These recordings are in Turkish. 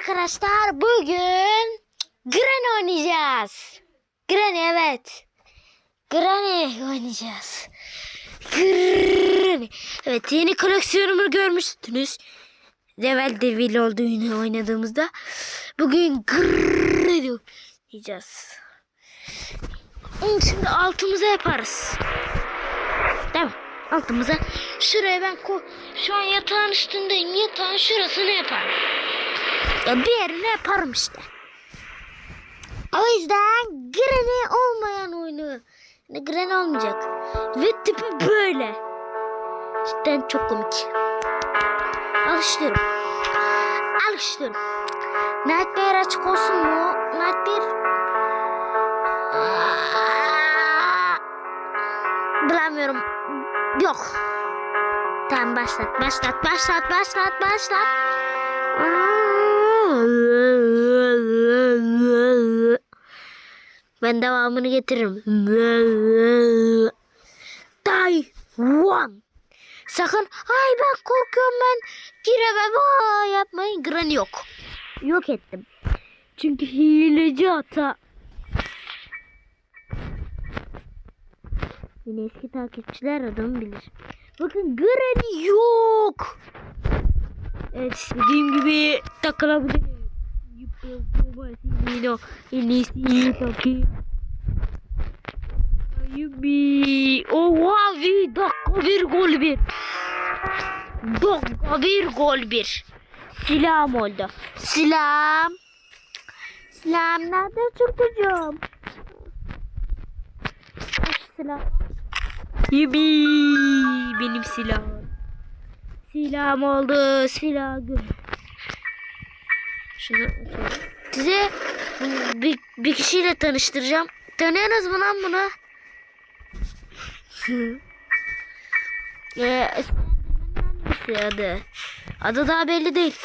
arkadaşlar bugün Granny oynayacağız. Granny evet. Granny oynayacağız. Granny. Evet yeni koleksiyonumu görmüştünüz. Level Devil oldu yine oynadığımızda. Bugün Granny oynayacağız. Şimdi altımıza yaparız. Değil? Altımıza. Şuraya ben şu an yatağın üstündeyim. Yatağın şurasını yaparım. Ya bir yerine yaparım işte. O yüzden Granny olmayan oyunu. Yani Granny olmayacak. Ve tipi böyle. Cidden çok komik. Alıştırıyorum. Alıştırıyorum. Nightmare açık olsun mu? Nightmare... Aa, Bilemiyorum. Yok. Tamam başlat, başlat, başlat, başlat, başlat. Ben devamını getiririm. One. Sakın ay ben korkuyorum ben giremem yapmayın Granny yok. Yok ettim. Çünkü hileci hata. Yine eski takipçiler adamı bilir. Bakın Granny yok. Evet istediğim gibi takılabilirim. Yubi. Oha bir dakika bir gol bir. Dakika bir gol bir. Silahım oldu. Silah. Silahım nerede çocuğum? Silah. Yubi. Benim silahım. Silahım oldu. Silah. Şunu size bir, bir kişiyle tanıştıracağım. Tanıyorsunuz mu lan bunu? Hangisi adı? Adı daha belli değil.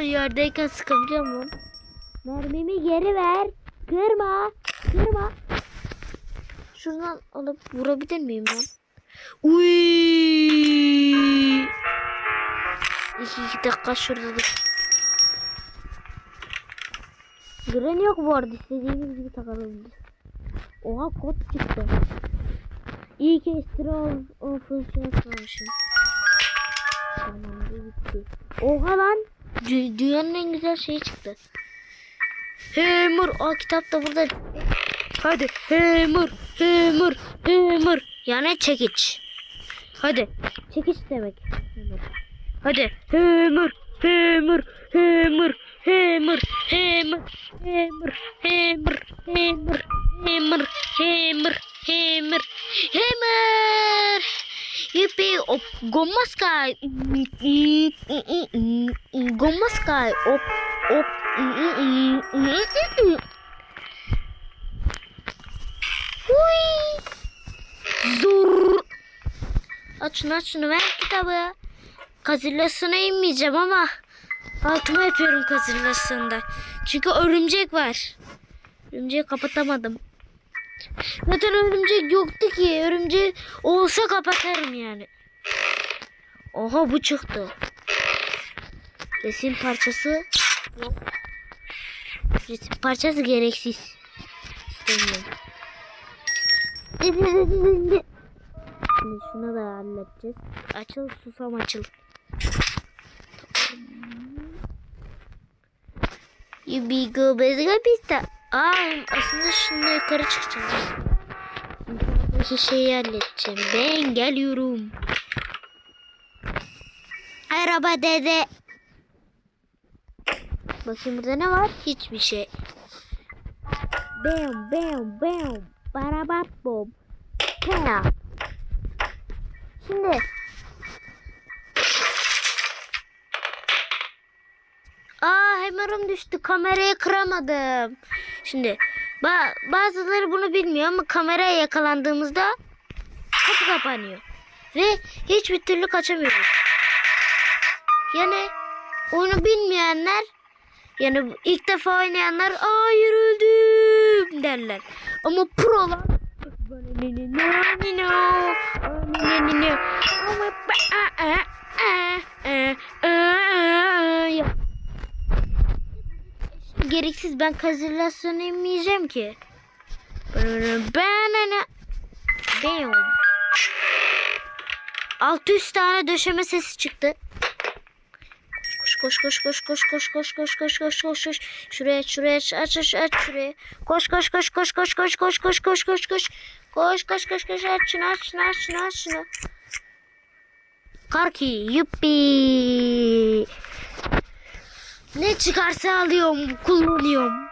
Yerdeyken sıkabiliyor muyum? Mermimi geri ver. Kırma. Kırma. Şuradan alıp vurabilir miyim lan? Uy. İki, iki dakika şurada dur. Gren yok bu arada. İstediğimiz gibi takılabiliriz. Oha kod çıktı. İyi ki extra office yapmamışım. Tamam bitti. Oha lan. Dü- dünyanın en güzel şeyi çıktı. Hammer. Aa kitap da burada. Hadi hammer. Hammer. Hammer. Yani çekiç. Hadi. Çekiç demek. Hadi. Hammer. Hammer. Hammer. Hammer. Hammer. Hammer. Hammer. Hammer. Hammer. Hammer. Hammer. Hammer. Yippee. Op. Gomma sky. Op. Op. Huy. Zur. Aç şunu aç şunu ver kitabı. Kazillasına inmeyeceğim ama altıma yapıyorum kazillasında. Çünkü örümcek var. Örümceği kapatamadım. Zaten örümcek yoktu ki. Örümcek olsa kapatarım yani. Oha bu çıktı. Resim parçası yok. Resim parçası gereksiz. İstemiyorum. Şimdi şunu da halledeceğiz. Açıl susam açıl. You be go bezga pista. Aa aslında şunu yukarı çıkacağım. Bu şeyi halledeceğim. Ben geliyorum. Araba dede. Bakayım burada ne var? Hiçbir şey. Bam bam bam. Barabat bom. Ha. Şimdi Aa hemerim düştü. Kamerayı kıramadım. Şimdi ba bazıları bunu bilmiyor ama kameraya yakalandığımızda kapı kapanıyor. Ve hiçbir türlü kaçamıyoruz. Yani oyunu bilmeyenler yani ilk defa oynayanlar hayır öldüm derler. Ama prolar Gereksiz ben kazılasyon yemeyeceğim ki. Ben ne? Ben Bam. 600 tane döşeme sesi çıktı. Koş koş koş koş koş koş koş koş koş koş koş koş şuraya şuraya aç aç aç şuraya koş koş koş koş koş koş koş koş koş koş koş koş koş koş koş. Aç şunu aç şunu aç şunu aç şunu. Karki yuppi. Ne çıkarsa alıyorum kullanıyorum.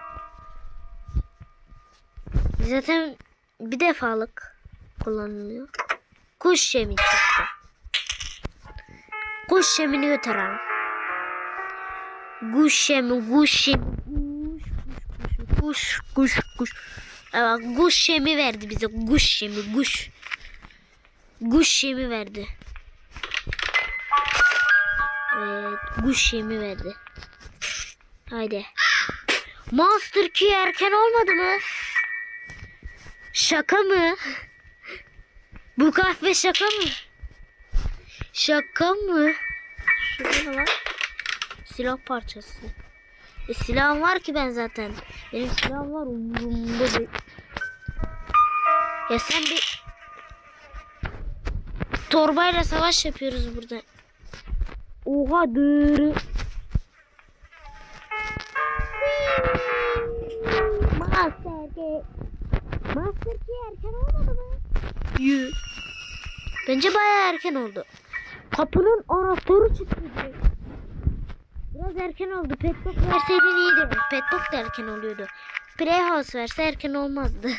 Zaten bir defalık kullanılıyor. Kuş yemi çıktı. Kuş yemini götürelim. Kuş yemi, kuş yemi, kuş, kuş, kuş, kuş. Evet, kuş yemi verdi bize, kuş yemi, kuş. Kuş yemi verdi. Evet, kuş yemi verdi. Haydi. Master Key erken olmadı mı? Şaka mı? Bu kahve şaka mı? Şaka mı? Şurada var? Silah parçası. E silahım var ki ben zaten. Benim silahım var umurumda değil. Ya sen bir torbayla savaş yapıyoruz burada. Oha dırı. Master Key. Master Key erken olmadı mı? Yü. Bence bayağı erken oldu. Kapının anahtarı çıktı Biraz erken oldu. Petbox verseydin iyiydi. Petbox da erken oluyordu. Playhouse verse erken olmazdı.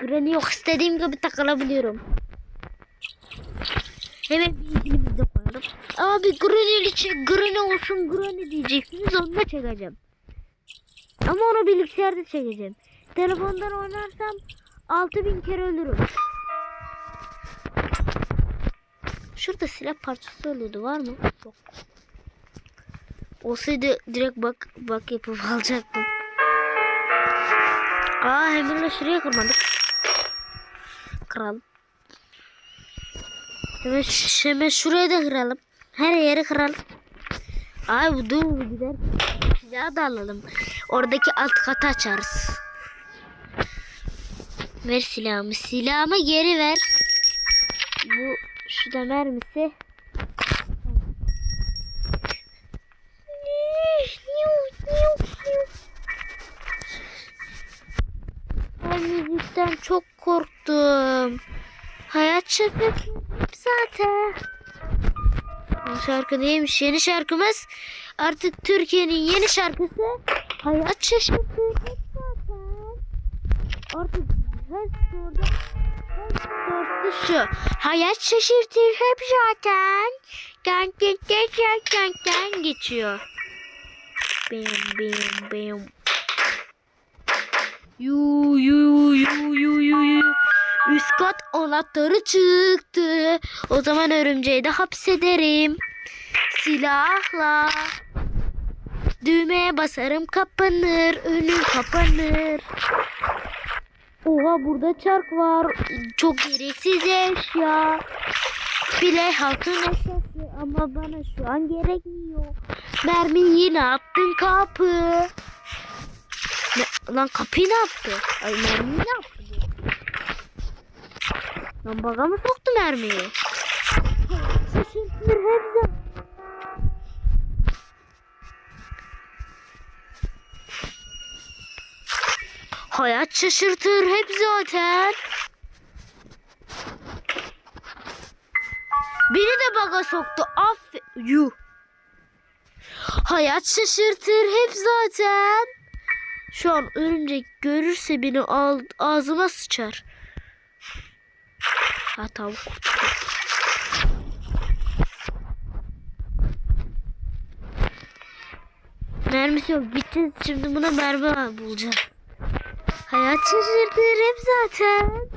Granny yok. istediğim gibi takılabiliyorum. Hemen bilgimizi de koyalım. Abi Granny çek. Granny olsun Granny diyeceksiniz. Onu da çekeceğim. Ama onu bilgisayarda çekeceğim. Telefondan oynarsam 6000 kere ölürüm. Şurada silah parçası oluyordu var mı? Yok. Olsaydı direkt bak bak yapıp alacaktım. Aa hemen de şuraya kırmadık. Kıralım. Hemen, hemen şuraya da kıralım. Her yeri kıralım. Ay bu dur gider. Silahı da alalım. Oradaki alt katı açarız. Ver silahımı. Silahımı geri ver. Bu şu da mermisi. Ben müzikten çok korktum. Hayat şakası zaten. O şarkı neymiş? Yeni şarkımız artık Türkiye'nin yeni şarkısı Hayat şaşırtır hep zaten. Artık her store'da Dostu şu. Hayat şaşırtır hep zaten. Gan gan gan gan gan gan geçiyor. Bim bim bim. Yu yu yu yu yu yu. Üst kat anahtarı çıktı. O zaman örümceği de hapsederim. Silahla. Düğmeye basarım kapanır. Önüm kapanır. Oha burada çark var. Çok gereksiz eşya. Bile halkın eşyası ama bana şu an gerekmiyor. Mermi yine attın kapı. Ne, lan kapıyı ne yaptı? Ay mermiyi ne yaptı? Lan baga mı soktu mermiyi? Şaşırtır hepsi. Hayat şaşırtır hep zaten. Beni de baga soktu. Aff yuh. Hayat şaşırtır hep zaten. Şu an örümcek görürse beni ağzıma sıçar. Ha tavuk. Mermisi yok. Gideceğiz şimdi buna mermi bulacağız. Hayat şaşırtır hep zaten.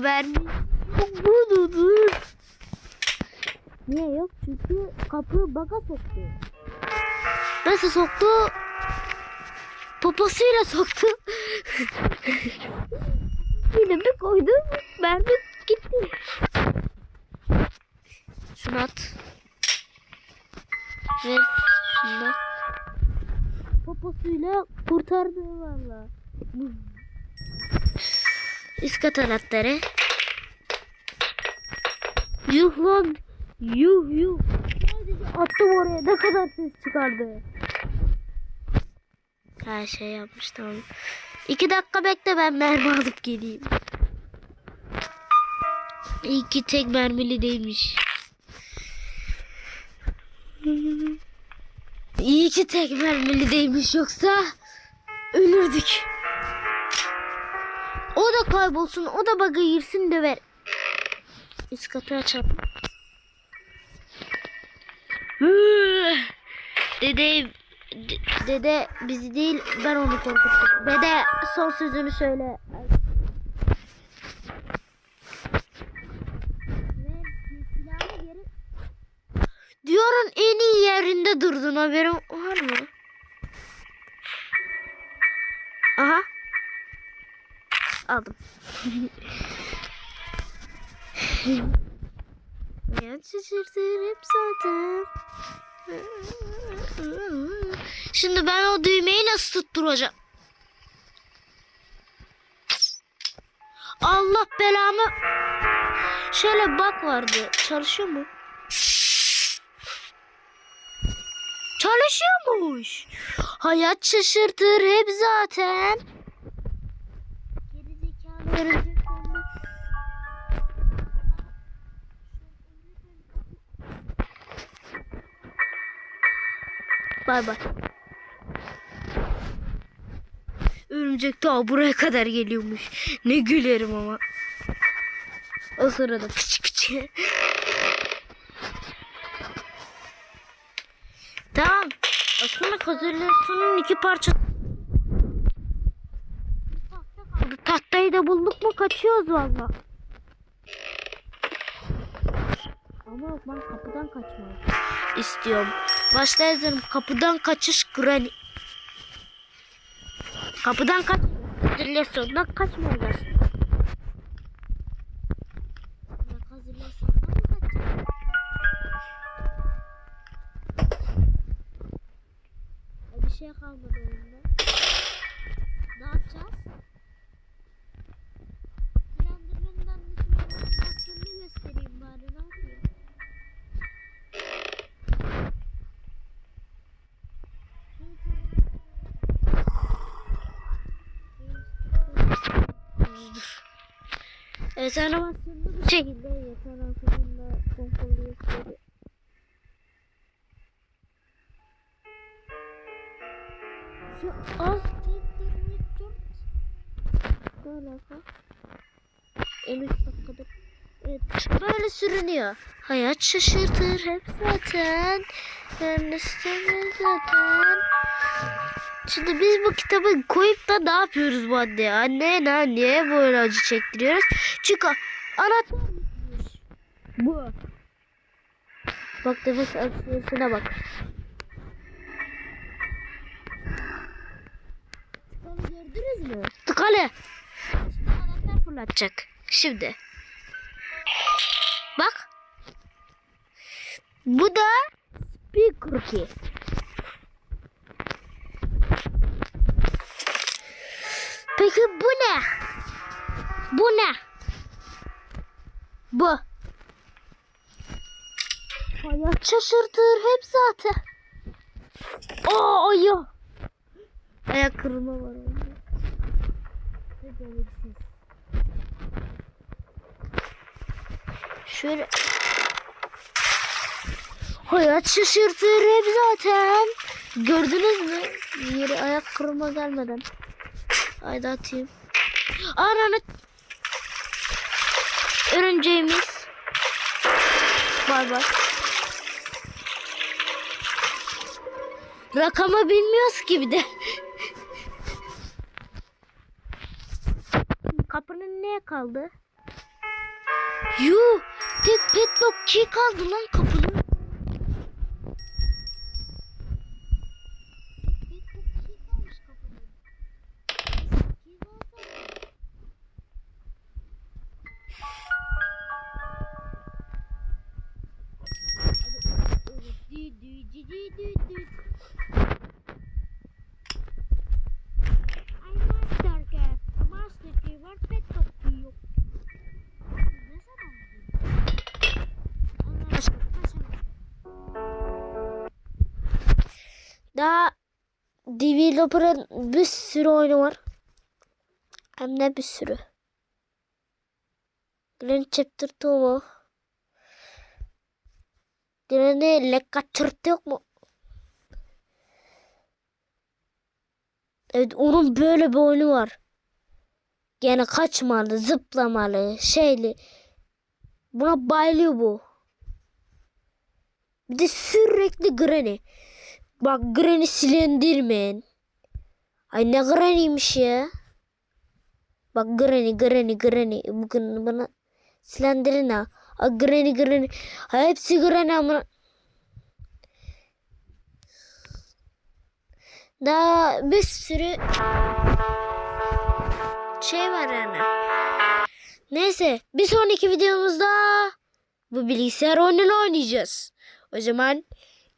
Mermi yok budur. Niye yok? Çünkü kapı baga soktu. Nasıl soktu? Poposuyla soktu. Yine bir koydum. Mermi gitti. Şunu at. Ver şunu. Poposuyla kurtardı valla. Üst kat anahtarı. Yuh lan. Yuh yuh. Attım oraya. Ne kadar ses çıkardı. Her şey yapmış tamam. İki dakika bekle ben mermi alıp geleyim. İyi ki tek mermili değilmiş. İyi ki tek mermili değilmiş yoksa ölürdük. O da kaybolsun, o da bug'a girsin döver. Üst katı açalım. Dede, de- dede bizi değil ben onu korkuttum. Dede son sözünü söyle. Aldım. ya şaşırtır hep zaten. Şimdi ben o düğmeyi nasıl tutturacağım? Allah belamı. Şöyle bak vardı. Çalışıyor mu? Çalışıyormuş. Hayat şaşırtır hep zaten. Bay bay. Örümcek ta buraya kadar geliyormuş. Ne gülerim ama. O sırada piç piç. tamam. Aslında hazırlıyorsunun iki parça. Tahta kaldı. Da bulduk mu kaçıyoruz valla. Ama yok ben kapıdan kaçmak istiyorum. Başta yazarım kapıdan kaçış granny. Kapıdan kaç. Hazırlıyorsundan kaçmayacağız. Evet animasyonunu bu şekilde yeter altında kontrolü gösteriyor. Şu az Ne alaka? 13 dakikadır. Evet, böyle sürünüyor. Hayat şaşırtır hep zaten. Ben istemez zaten. Şimdi biz bu kitabı koyup da ne yapıyoruz bu anneye? Anneye ne anneye böyle acı çektiriyoruz? Çünkü anahtar. Bu. Bak nefes alışverişine bak. Tıkalı gördünüz mü? Tıkalı. Şimdi anahtar fırlatacak. Şimdi. Bak. Bu da speaker key. Peki bu ne? Bu ne? Bu. Hayat şaşırtır hep zaten. Aa ayı. Ayak kırılma var orada. Ne gereksiz. Şöyle. Hayat şaşırtır hep zaten. Gördünüz mü? Yeri ayak kırılma gelmeden. Haydi atayım. Ananı. Örümceğimiz. Bay bay. Rakamı bilmiyoruz ki bir de. Kapının neye kaldı? Yuh! Tek petlock key kaldı lan kapının. Developer'ın bir sürü oyunu var. Hem de bir sürü. Grand Chapter 2 mu? Grand Lekka Çırt yok mu? Evet onun böyle bir oyunu var. Gene kaçmalı, zıplamalı, şeyli. Buna bayılıyor bu. Bir de sürekli Granny. Bak Granny silindirmeyin. Ay ne Granny'miş ya. Bak Granny Granny Granny. Bugün bana silendirin ha. Ay Granny Granny. Ay hepsi Granny ama. Daha bir sürü şey var yani. Neyse bir sonraki videomuzda bu bilgisayar oyununu oynayacağız. O zaman